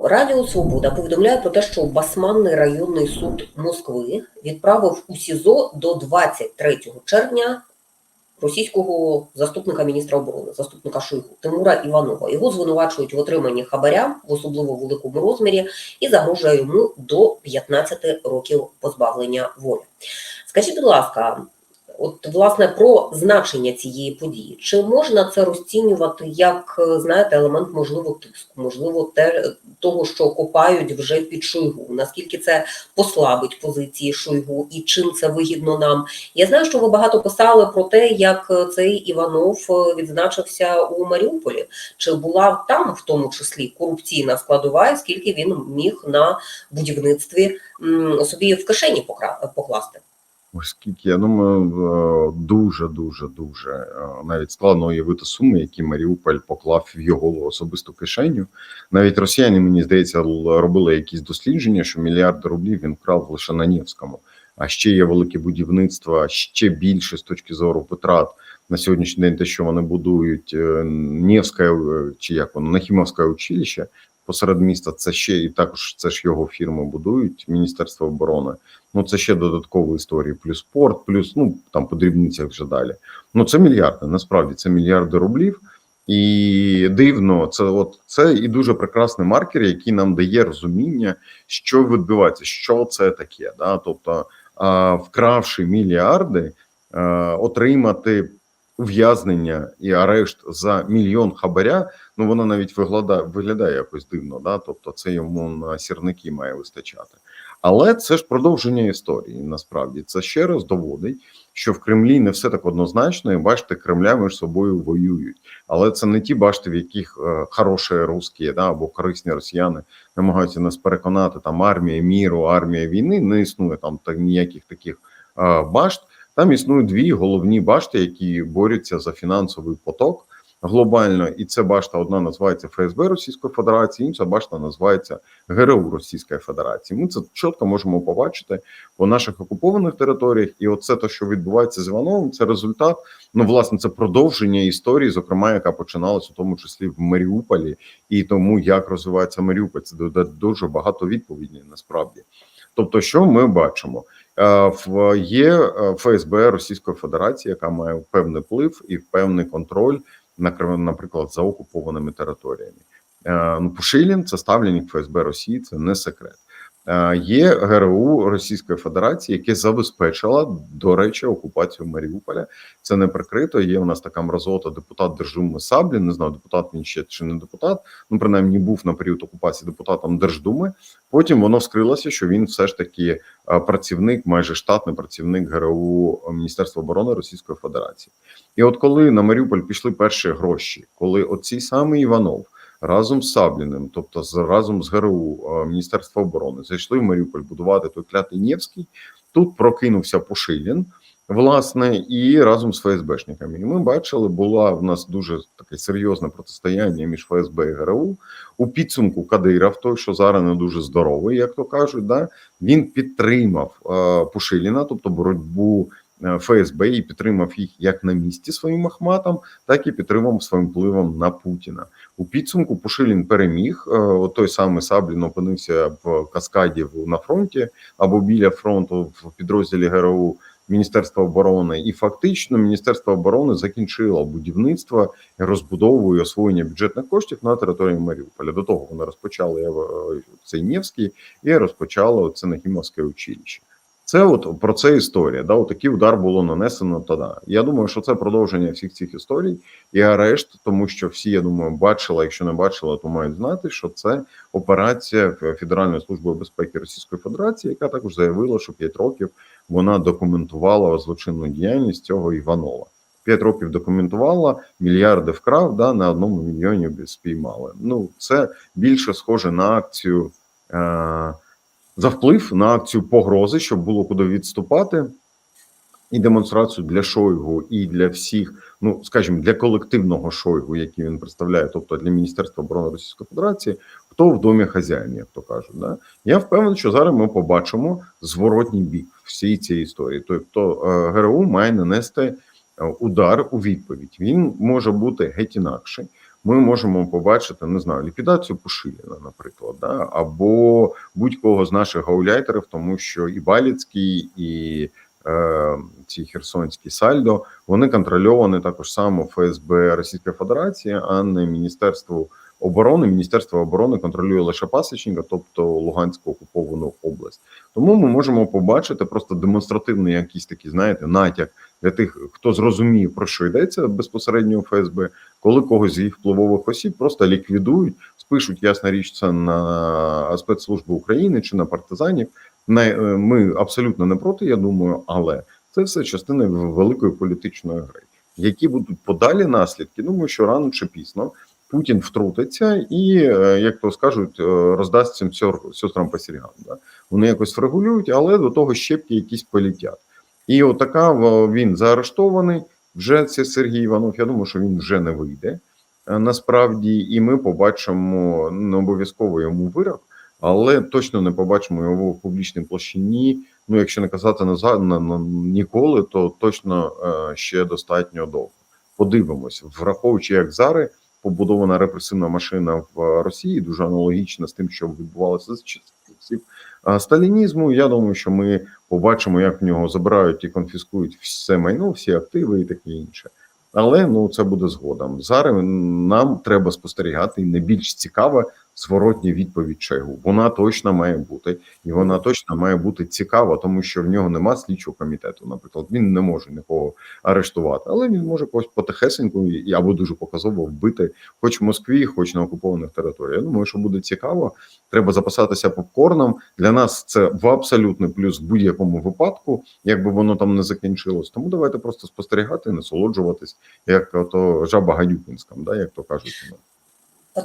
Радіо Свобода повідомляє про те, що Басманний районний суд Москви відправив у СІЗО до 23 червня російського заступника міністра оборони, заступника Шойгу Тимура Іванова. Його звинувачують в отриманні хабаря в особливо великому розмірі і загрожує йому до 15 років позбавлення волі. Скажіть, будь ласка, от власне про значення цієї події. Чи можна це розцінювати як е, знаєте елемент можливо тиску, можливо, те того, що копають вже під Шойгу? Наскільки це послабить позиції Шойгу і чим це вигідно нам? Я знаю, що ви багато писали про те, як е, цей Іванов е, відзначився у Маріуполі. Чи була там в тому числі корупційна складова, скільки він міг на будівництві собі в кишені покласти? Оскільки я думаю, дуже дуже дуже навіть складно уявити суми, які Маріуполь поклав в його особисту кишеню. Навіть росіяни, мені здається, робили якісь дослідження, що мільярди рублів він вкрав лише на Нєвському. А ще є велике будівництво, ще більше з точки зору витрат на сьогоднішній день, те, що вони будують е, Нєвське е, чи як воно Нахімовське училище посеред міста. Це ще і також це ж його фірми будують Міністерство оборони. Ну це ще додаткові історії, плюс спорт, плюс ну там по дрібницях вже далі. Ну це мільярди. Насправді це мільярди рублів. І дивно, це от це і дуже прекрасний маркер, який нам дає розуміння, що відбувається, що це таке. Да? Тобто, вкравши мільярди, а, отримати ув'язнення і арешт за мільйон хабаря. Ну воно навіть виглядає, виглядає якось дивно. Да? Тобто, це йому на сірники має вистачати. Але це ж продовження історії. Насправді це ще раз доводить, що в Кремлі не все так однозначно, і бачите, Кремля між собою воюють. Але це не ті башти, в яких е, хороші русські да, або корисні росіяни намагаються нас переконати. Там армія міру, армія війни не існує там та ніяких таких е, башт. Там існують дві головні башти, які борються за фінансовий поток глобально. І це башта одна називається ФСБ Російської Федерації, інша башта називається ГРУ Російської Федерації. Ми це чітко можемо побачити по наших окупованих територіях. І оце те, що відбувається з Івановим, це результат. Ну, власне, це продовження історії, зокрема, яка починалася у тому числі в Маріуполі, і тому як розвивається Маріуполь. Це додає дуже багато відповідей насправді. Тобто, що ми бачимо? Е, є е, ФСБ Російської Федерації, яка має певний вплив і певний контроль на наприклад, за окупованими територіями. Е, Ну, Пушилін це ставленник ФСБ Росії, це не секрет. Е, Є ГРУ Російської Федерації, яке забезпечило, до речі, окупацію Маріуполя. Це не прикрито. Є у нас така мразота депутат Держдуми Саблін. Не знаю, депутат він ще чи не депутат. Ну принаймні був на період окупації депутатом Держдуми. Потім воно вскрилося, що він все ж таки е, працівник, майже штатний працівник ГРУ Міністерства оборони Російської Федерації. І от коли на Маріуполь пішли перші гроші, коли оцей самий Іванов разом з Сабліним, тобто з разом з ГРУ е, Міністерства оборони, зайшли в Маріуполь будувати той клятий Нєвський, тут прокинувся Пушилін, власне, і разом з ФСБшниками. І ми бачили, була в нас дуже таке серйозне протистояння між ФСБ і ГРУ. У підсумку Кадиров, той, що зараз не дуже здоровий, як то кажуть, да, він підтримав е, Пушиліна, тобто боротьбу. Е, ФСБ і підтримав їх як на місці своїм Ахматом, так і підтримав своїм впливом на Путіна. У підсумку Пушилін переміг. е, от Той самий Саблін опинився в каскаді на фронті або біля фронту в підрозділі ГРУ Міністерства оборони. І фактично Міністерство оборони закінчило будівництво, розбудову і освоєння бюджетних коштів на території Маріуполя. До того вони розпочали е, цей Нєвський і розпочали це Нахімовське училище. Це от про це історія. Да, такий удар було нанесено тоді. Я думаю, що це продовження всіх цих історій і арешт, тому що всі, я думаю, бачили, якщо не бачили, то мають знати, що це операція Федеральної служби безпеки Російської Федерації, яка також заявила, що 5 років вона документувала злочинну діяльність цього Іванова. 5 років документувала, мільярди вкрав, да, на одному мільйоні спіймали. Ну, це більше схоже на акцію. Е- за вплив на акцію погрози, щоб було куди відступати, і демонстрацію для Шойгу, і для всіх, ну скажімо, для колективного Шойгу, який він представляє, тобто для Міністерства оборони Російської Федерації, хто в домі хазяїн, як то кажуть. Да? Я впевнений, що зараз ми побачимо зворотній бік всієї цієї історії. Тобто е, ГРУ має нанести е, удар у відповідь. Він може бути геть інакший. Ми можемо побачити, не знаю, ліквідацію Пушиліна, наприклад, да? або будь-кого з наших гауляйтерів, тому що і Баліцький, і е, ці херсонські сальдо вони контрольовані також само ФСБ Російської Федерації, а не Міністерству оборони. Міністерство оборони контролює лише Пасічника, тобто Луганську окуповану область. Тому ми можемо побачити просто демонстративний якийсь такий, знаєте, натяк для тих, хто зрозуміє про що йдеться безпосередньо у ФСБ, коли когось з їх впливових осіб просто ліквідують, спишуть ясна річ це на спецслужби України чи на партизанів. Е, ми абсолютно не проти, я думаю, але це все частина великої політичної гри. Які будуть подалі наслідки? Думаю, що рано чи пізно Путін втрутиться і, е, як то скажуть, е, роздасть цим сестрам по серігам. Да? Вони якось врегулюють, але до того щепки якісь полетять. І отака він заарештований. Вже це Сергій Іванов. Я думаю, що він вже не вийде е, насправді, і ми побачимо не обов'язково йому вирок, але точно не побачимо його в публічній площині. Ну, якщо не казати назад на, на ніколи, то точно е, ще достатньо довго. Подивимося, враховуючи, як зараз побудована репресивна машина в Росії, дуже аналогічна з тим, що відбувалося з часів сталінізму. Я думаю, що ми побачимо, як в нього забирають і конфіскують все майно, всі активи і таке інше. Але ну це буде згодом. Зараз нам треба спостерігати і не більш цікава зворотня відповідь Шойгу. Вона точно має бути, і вона точно має бути цікава, тому що в нього нема слідчого комітету. Наприклад, він не може нікого арештувати, але він може когось потихесеньку або дуже показово вбити, хоч в Москві, хоч на окупованих територіях. Я думаю, що буде цікаво. Треба запасатися попкорном. Для нас це в абсолютний плюс в будь-якому випадку, якби воно там не закінчилось. Тому давайте просто спостерігати, насолоджуватись, як то жаба гадюкінськам, да, як то кажуть.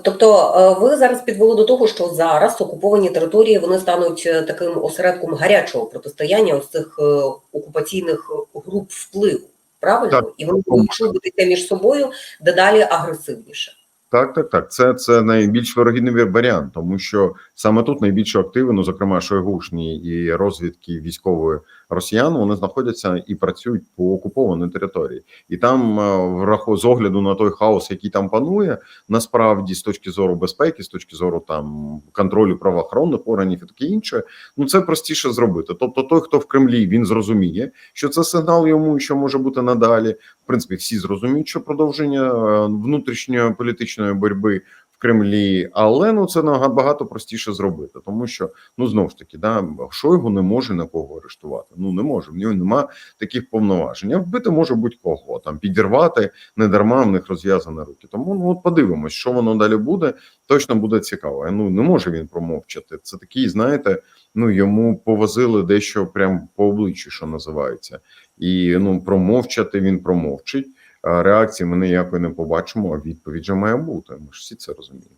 Тобто е, ви зараз підвели до того, що зараз окуповані території вони стануть е, таким осередком гарячого протистояння ось цих е, окупаційних груп впливу. Правильно? Так. І вони будуть шубитися між собою дедалі агресивніше. Так, так, так. Це, це найбільш вирогідний варіант, тому що саме тут найбільше активи, ну зокрема Шойгушні і розвідки військової росіян, вони знаходяться і працюють по окупованій території, і там е, з огляду на той хаос, який там панує, насправді з точки зору безпеки, з точки зору там контролю правоохоронних органів і таке інше, ну це простіше зробити. Тобто, той, хто в Кремлі, він зрозуміє, що це сигнал йому, що може бути надалі. В принципі, всі зрозуміють, що продовження е, внутрішньої політичної боротьби Кремлі, але ну це набагато простіше зробити, тому що ну знову ж таки, да Шойгу не може нікого арештувати. Ну не може. В нього нема таких повноважень. А вбити може будь-кого там підірвати не дарма в них розв'язані руки. Тому ну от подивимось, що воно далі буде. Точно буде цікаво. Ну не може він промовчати. Це такий, знаєте. Ну йому повозили дещо прям по обличчю, що називається, і ну промовчати він промовчить. Реакції ми ніякої не побачимо, а відповідь же має бути. Ми ж всі це розуміємо.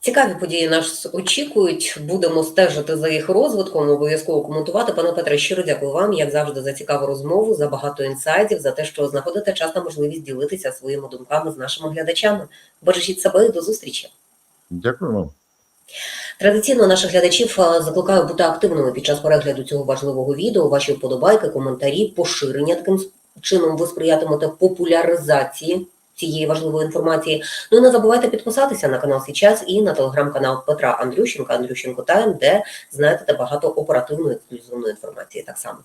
Цікаві події нас очікують. Будемо стежити за їх розвитком, обов'язково коментувати. Пане Петре, щиро дякую вам, як завжди, за цікаву розмову, за багато інсайдів, за те, що знаходите час та можливість ділитися своїми думками з нашими глядачами. Бережіть себе і до зустрічі. Дякую вам. Традиційно наших глядачів е, закликаю бути активними під час перегляду цього важливого відео. Ваші вподобайки, коментарі, поширення таким чином ви сприятимете популяризації цієї важливої інформації. Ну і не забувайте підписатися на канал Січас і на телеграм-канал Петра Андрющенка, Андрющенко Тайм, де знайдете багато оперативної ексклюзивної інформації так само.